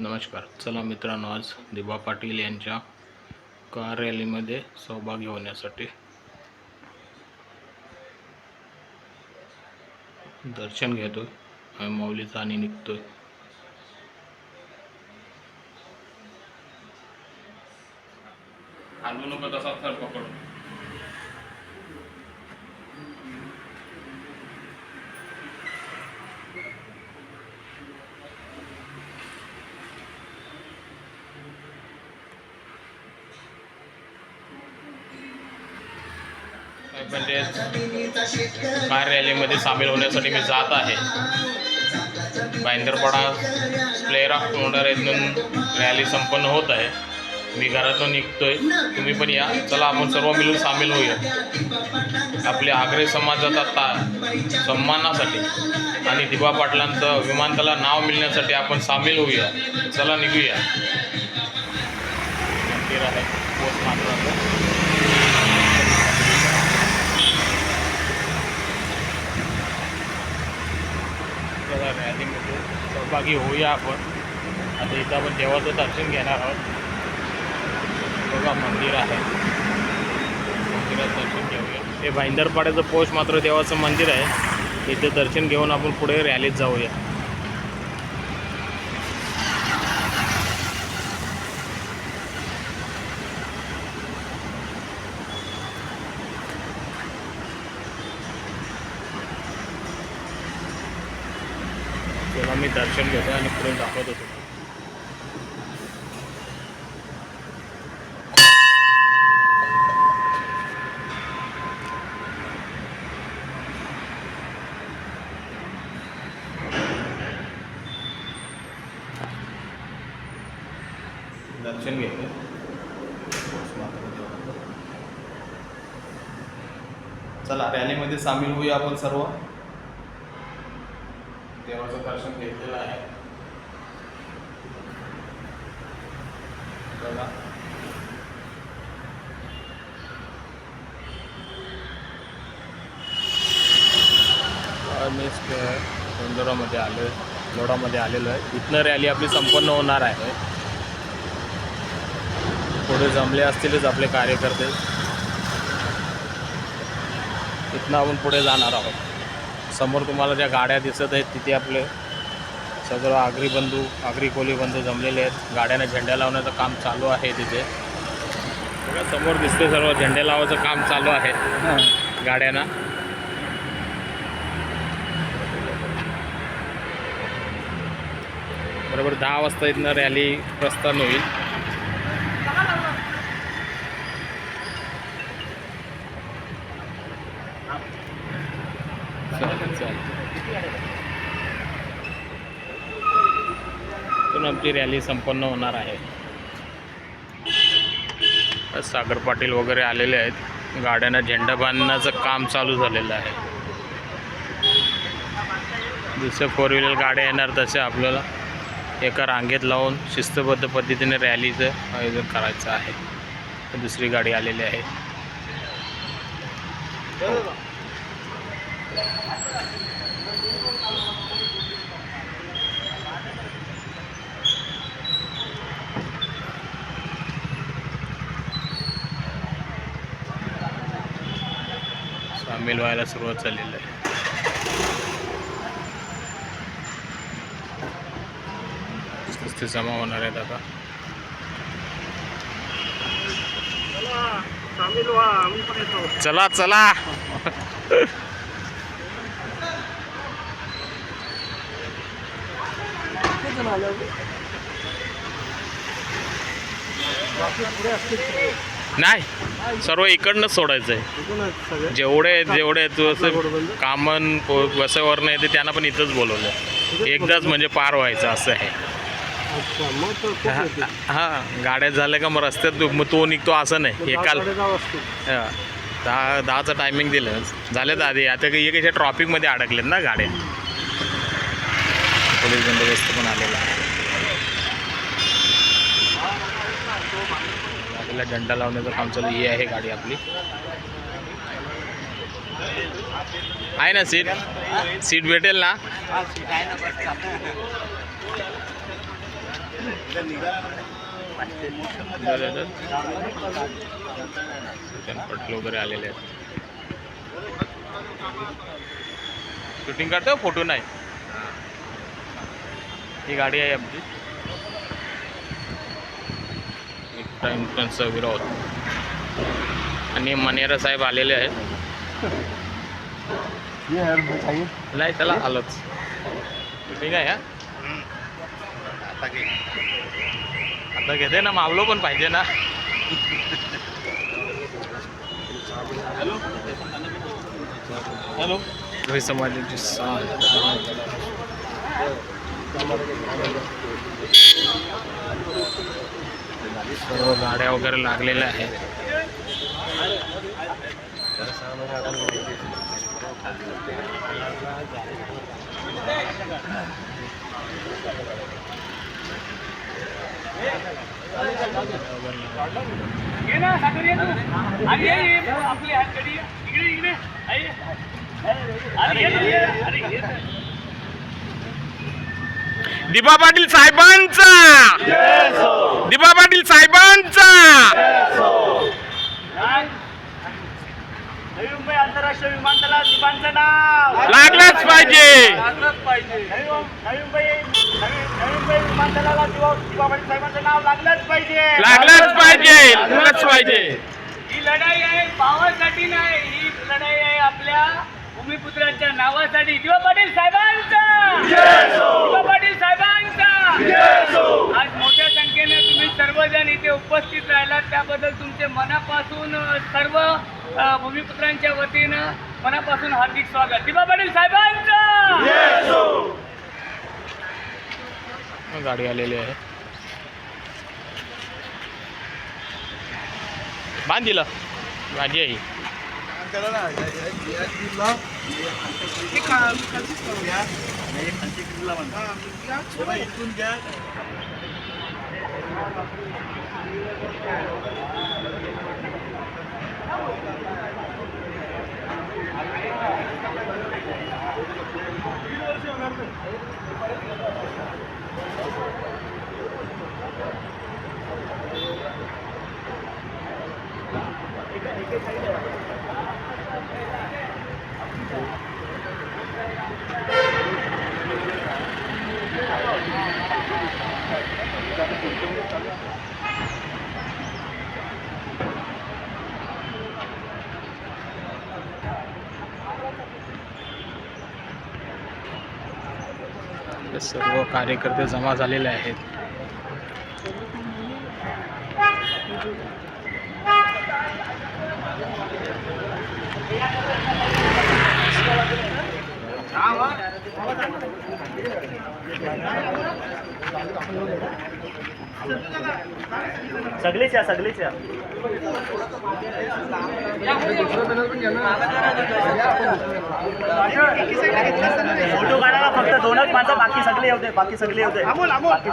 नमस्कार. चला मित्रांनो आज दिबा पाटील यांच्या कार रॅलीमध्ये सहभागी होण्यासाठी दर्शन घेतोय. आम्ही माऊलीचा आणि निघतोय. हलवू नको तसा सर पकडून म्हणजे यामध्ये सामील होण्यासाठी मी जात आहे. बांदरपाडा प्लेअर ऑफ ओनर येथून रॅली संपन्न होत आहे. मी घरातून निघतोय. तुम्ही पण या. चला आपण सर्व मिळून सामील होऊया. आपल्या आग्रे समाजात आता सन्मानासाठी आणि दिबा पाटलांचं विमानतळाला नाव मिळण्यासाठी आपण सामील होऊया. चला निघूया मंदिर आहे पोस्ट मात्राचं चला रॅलीमध्ये सहभागी होऊया आपण. आता इथं आपण देवाचं दर्शन घेणार आहोत. बघा मंदिर आहे. मंदिरात दर्शन घेऊया. हे भाईंदरपाड्याचं पोस्ट मात्र देवाचं मंदिर आहे. इथे दर्शन घेऊन आपण पुढे रॅलीत जाऊया तेव्हा मी दर्शन घेतो आणि पुढे दाखवत होतो. दर्शन घेतो चला रॅलीमध्ये सामील होऊया आपण सर्व. देवाचं दर्शन घेतलेलं आहे. बघा. मी इंदोरामध्ये आलो आहे लोडामध्ये आलेलो आहे. इथनं रॅली आपली संपन्न होणार आहे. पुढे जमले असतीलच आपले कार्यकर्ते. इथनं आपण पुढे जाणार आहोत. समोर तुम्हाला ज्या गाड्या दिसत आहेत तिथे आपले सगळं आगरी बंधू आगरी कोली बंधू जमलेले आहेत. गाड्यांना झेंड्या लावण्याचं काम चालू आहे तिथे. समोर दिसते सर्व झेंडे लावायचं काम चालू आहे गाड्यांना. बरोबर दहा वाजता इथनं रॅली प्रस्थान होईल. ती रॅली संपन्न होणार आहे. सागर पाटील वगैरे आलेले आहेत. गाड्यांना झेंडा बांधण्याचं काम चालू झालेलं आहे. जसे फोर व्हीलर गाड्या येणार तसे आपल्याला एका रांगेत लावून शिस्तबद्ध पद्धतीने रॅलीचं आयोजन करायचं आहे. दुसरी गाडी आलेली आहे. सामील व्हायला सुरुवात झालेली आहे. ते जमा होणार आहेत आता. चला चला. नाही सर्व इकडनंच सोडायचं आहे जेवढे जेवढे तू असं कामन वसवरनं येते त्यांना पण इथंच बोलवलं एकदाच म्हणजे पार व्हायचं असं आहे. हा गाड्या झाल्या का मग रस्त्यात मग तो निघतो असं नाही एकाल. हा. दहा दहाचं टायमिंग दिलं. झालेत आधी आता काही कशा ट्रॉफिकमध्ये अडकलेत ना गाड्या. पोलीस बंदोबस्त पण आलेला आहे गाडीला झंडा लावण्याचं काम चालू ही आहे गाडी आपली. आहे ना सीट? सीट भेटेल ना? पटले वगैरे आलेले आहेत. शूटिंग करतो फोटो नाही. ही. गाडी आहे आपली त्यांचा विरोध. आणि मनेरा साहेब आलेले आहेत. नाही त्याला आलोच. शूटिंग आहे हा? आता घेते ना मावलो पण पाहिजे ना. हॅलो? रोहित समाजाची सर्व गाड्या वगैरे लागलेल्या आहेत. दिबा पाटील साहेबांचा! दिबा पाटील साहेबांचा! नवी मुंबई आंतरराष्ट्रीय विमानतळात दिबांचं नाव लागलंच पाहिजे. लागलंच पाहिजे. नवी मुं- नवी मुंबई नवी नवी मुंबई विमानतळाला दिवा दिवा पाटील साहेबांचं नाव लागलंच पाहिजे. लागलंच पाहिजे लागलंच पाहिजे ही लढाई आहे भावासाठी नाही ही लढाई आहे आपल्या भूमिपुत्रांच्या नावासाठी. दिवा पाटील साहेबांचा दिवा पाटील साहेबांचा! आज तुम्ही सर्वजण इथे उपस्थित राहिलात त्याबद्दल तुमचे मनापासून सर्व भूमिपुत्रांच्या वतीनं मनापासून हार्दिक स्वागत दिवा पाटील साहेबांचा गाडी आलेली आहे बांध दिलं भाजी आहे ही. हे सर्व कार्यकर्ते जमा झालेले आहेत. सगळीच या सगळीच या फोटो काढायला फक्त दोनच माणसं बाकी सगळे दे बाकी सगळे दे बाकी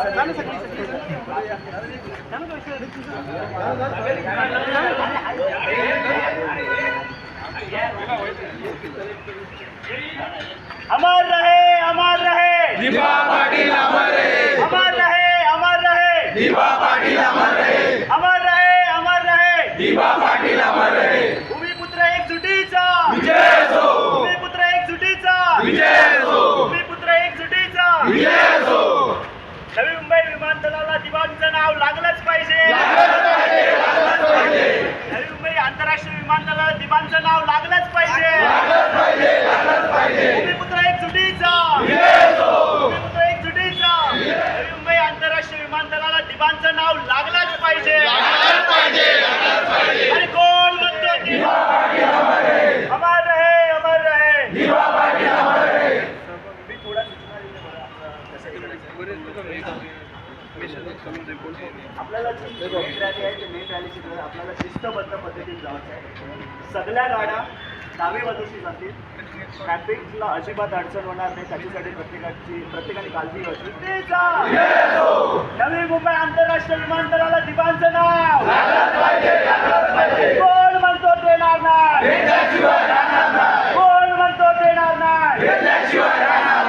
अमर रहे अमर रहे। दिवा पाटील अमर रहे। अमर रहे अमर रहे। दिवा पाटील अमर रहे। अमर रहे अमर रहे। दिवा पाटील अमर रहे भूमिपुत्र एकजुटीचा विजय असो भूमिपुत्र एकजुटीचा विजय असो भूमिपुत्र एकजुटीचा विजय असो नवी मुंबई विमानतळाला दिवाणचं नाव लागलंच पाहिजे नवी मुंबई आंतरराष्ट्रीय विमानतळाला दिवाणचं नाव लागलंच पाहिजे भूमिपुत्र एकजुटीचा भूमिपुत्र एकजुटीचा नवी मुंबई आंतरराष्ट्रीय विमानतळाला दिवाणचं नाव लागलंच पाहिजे आणि कोण म्हणतो की अमर रहे अमर रहे दिवा पाटील अमर रहे मी थोडा सूचना दिल्या बघा. कसं करायचं. आपल्याला जी मेन रॅली आहे ते मेन रॅलीची आपल्याला शिस्तबद्ध पद्धतीत जायचं आहे सगळ्या गाड्या डावे बाजूशी जातील ट्रॅफिकला अजिबात अडचण होणार नाही त्याच्यासाठी प्रत्येकाची प्रत्येकाने काळजी घ्यायची ते नवी मुंबई आंतरराष्ट्रीय विमानतळाला दिपांचं नाव कोण म्हणतो देणार नाही कोण म्हणतो देणार नाही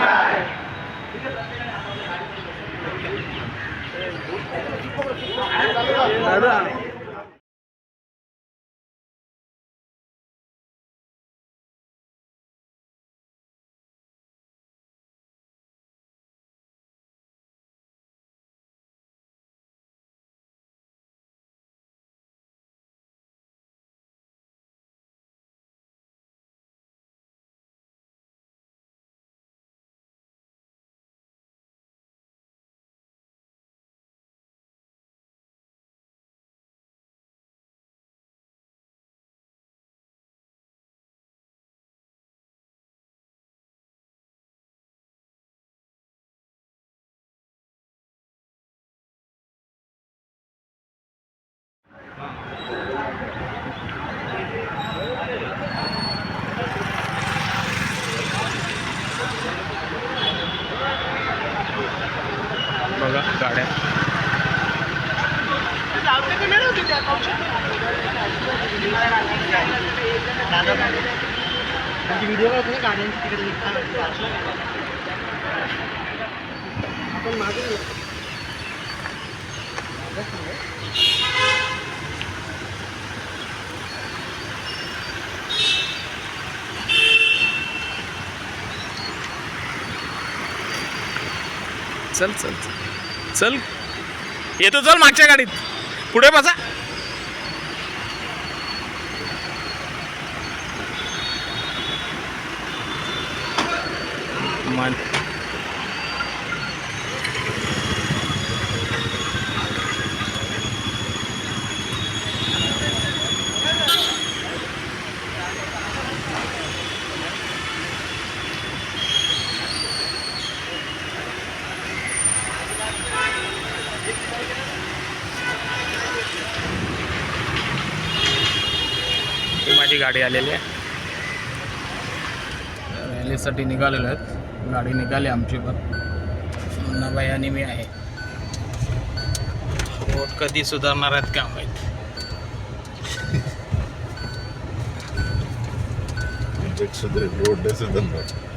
बघा गाड्या व्हिडिओ करतो गाड्यांची तिकडे आपण मागे चल चल चल. चल. येतो चल मागच्या गाडीत. पुढे बसा. मन ही माझी गाडी आलेली आहे. रॅलीसाठी निघालेलो आहेत. गाडी निघाली आमची पण. मुन्नाबाई आणि मी आहे. रोड कधी सुधारणार आहेत का माहीत? रोड सुधारणार.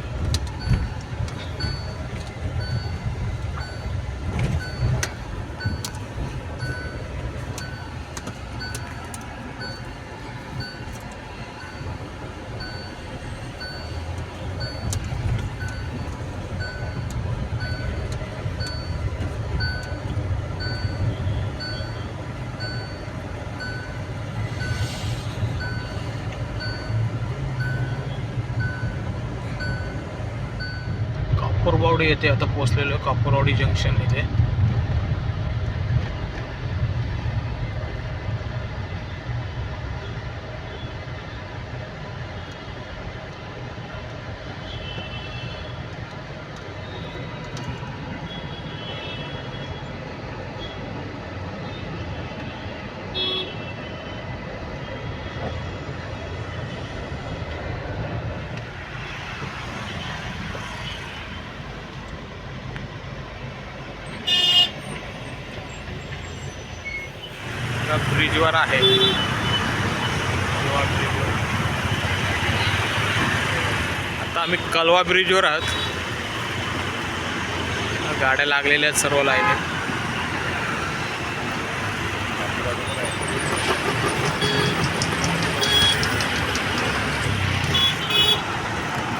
कापूरबावडी येथे आता पोचलेलो आहे कापूरवाडी जंक्शन इथे आता ब्रिजवर आहे. आता आम्ही कलवा ब्रिजवर आहोत. गाड्या लागलेल्या आहेत सर्व लाईनीत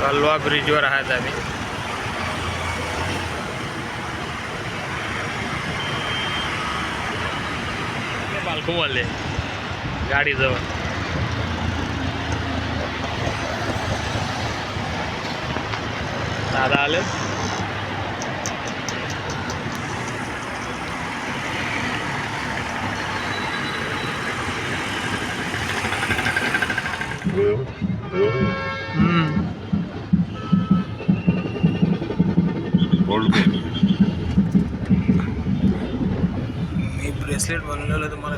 कलवा ब्रिजवर आहात आम्ही. बालकुमवाले गाडीजवळ. दादा आले? मी ब्रेसलेट बनवलेलं तुम्हाला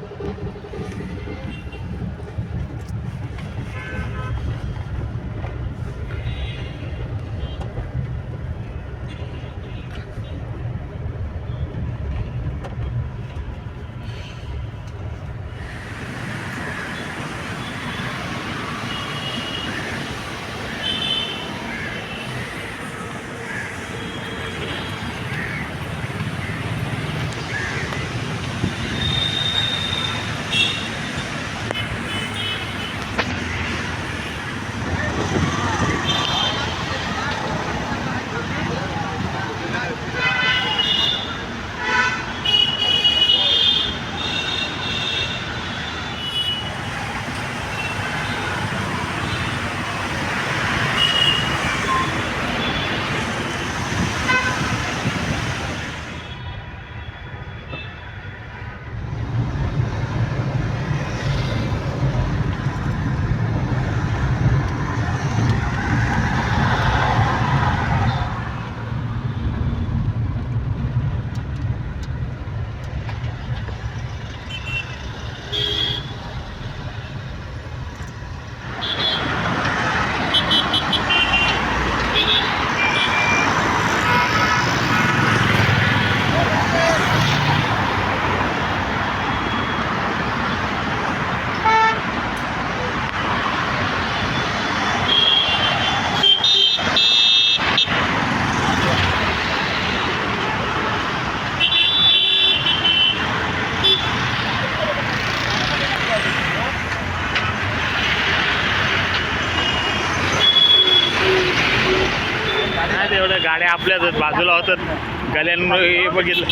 गाड्या आपल्याच बाजूला होतात गल्यांमुळे हे बघितलं.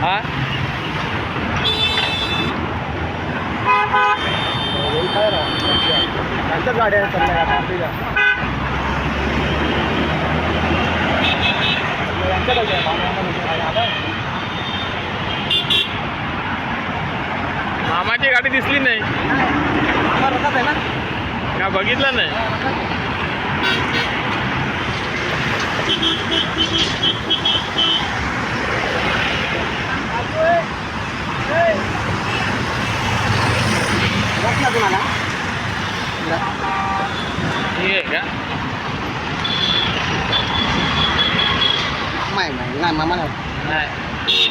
हा? मामाची गाडी दिसली नाही. का बघितलं नाही? रथ ना तुम्हाला हे आहे का नाही नाही नाही मामा नाही नाही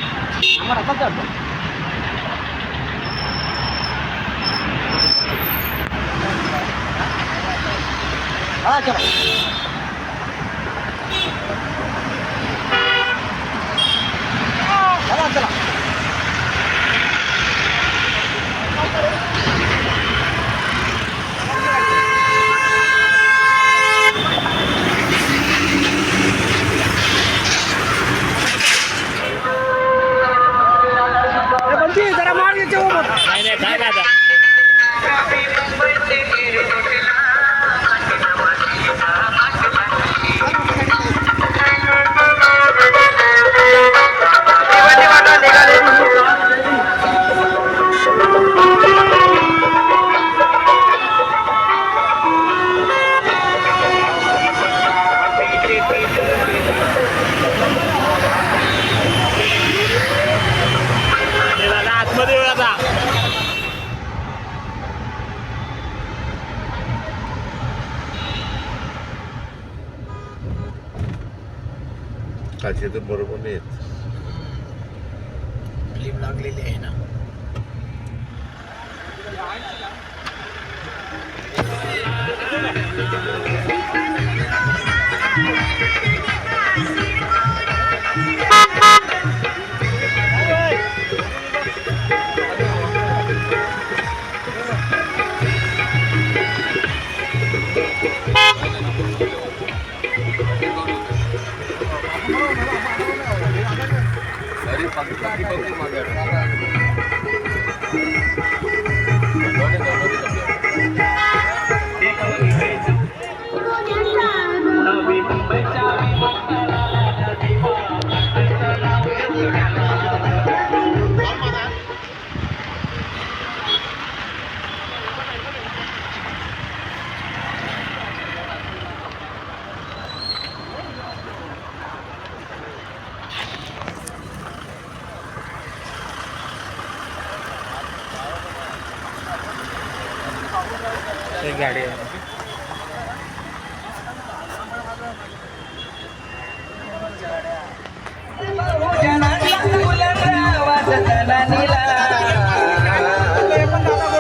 मामा रथात जातो हा चला चला काचे तर बरोबर नाही येत फिल्म लागलेली आहे ना एक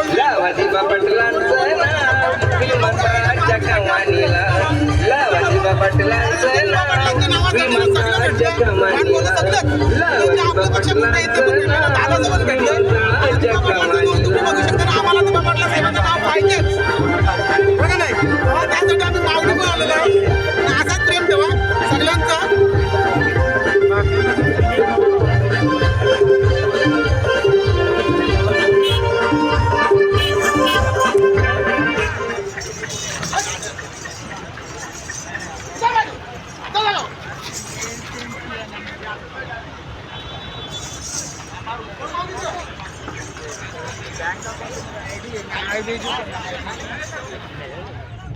लावादिबा पटलांचं नाव श्रीमंताच्या कमानीला लावादिबा पटलांचं नाव कमानीला कमानीला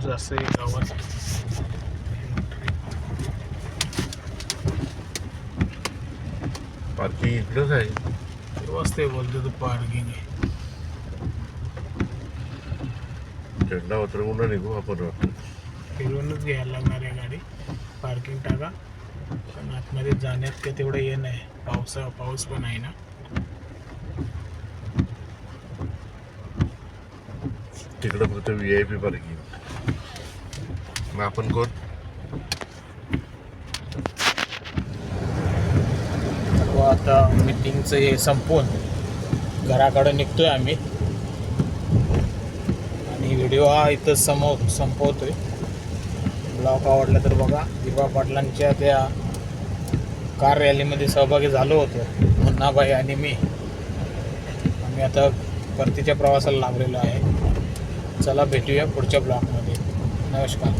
जसं गावात. पार्किंग इकडंच आहे. वाजते बोलतो तू पार्किंग आहे. झेंडा उतरवून निघू आपण फिरूनच फिरवूनच घ्यायला लागणार आहे गाडी. पार्किंग टाका. पण आतमध्ये जाण्यात काही तेवढं ये नाही. पावसा पाऊस पण आहे ना. तिकडं फक्त व्ही आय पी पार्किंग मग आपण कोण? हो, आता मिटिंगचं हे संपवून घराकडे निघतोय आम्ही. आणि व्हिडिओ हा इथं समोर संपवतोय. ब्लॉग आवडला तर बघा. दिवा पाटलांच्या त्या कार रॅलीमध्ये सहभागी झालो होतो. मुन्नाबाई आणि मी. आम्ही आता परतीच्या प्रवासाला लागलेलो आहे. चला भेटूया पुढच्या ब्लॉगमध्ये. नमस्कार.